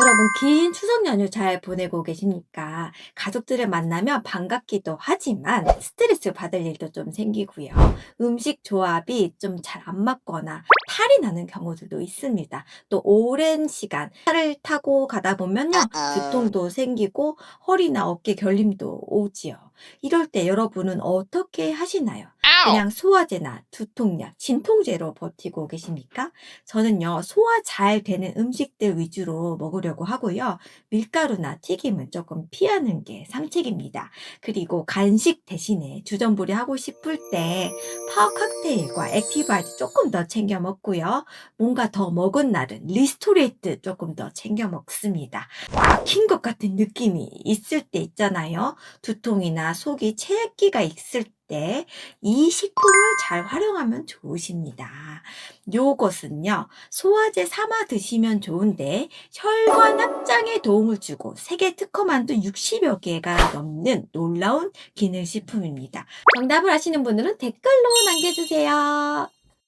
여러분 긴 추석 연휴 잘 보내고 계십니까? 가족들을 만나면 반갑기도 하지만 스트레스 받을 일도 좀 생기고요. 음식 조합이 좀 잘 안 맞거나 탈이 나는 경우들도 있습니다. 또 오랜 시간 차를 타고 가다 보면요. 두통도 생기고 허리나 어깨 결림도 오지요. 이럴 때 여러분은 어떻게 하시나요? 그냥 소화제나 두통약, 진통제로 버티고 계십니까? 저는요, 소화 잘 되는 음식들 위주로 먹으려고 하고요. 밀가루나 튀김은 조금 피하는 게 상책입니다. 그리고 간식 대신에 주전부리 하고 싶을 때 파워 칵테일과 액티바이트 조금 더 챙겨 먹고요. 뭔가 더 먹은 날은 리스토레이트 조금 더 챙겨 먹습니다. 막힌 것 같은 느낌이 있을 때 있잖아요. 두통이나 속이 체기가 있을 때 이 식품을 잘 활용하면 좋으십니다. 요것은요, 소화제 삼아 드시면 좋은데, 혈관 확장에 도움을 주고 세계 특허만도 60여 개가 넘는 놀라운 기능식품입니다. 정답을 아시는 분들은 댓글로 남겨주세요.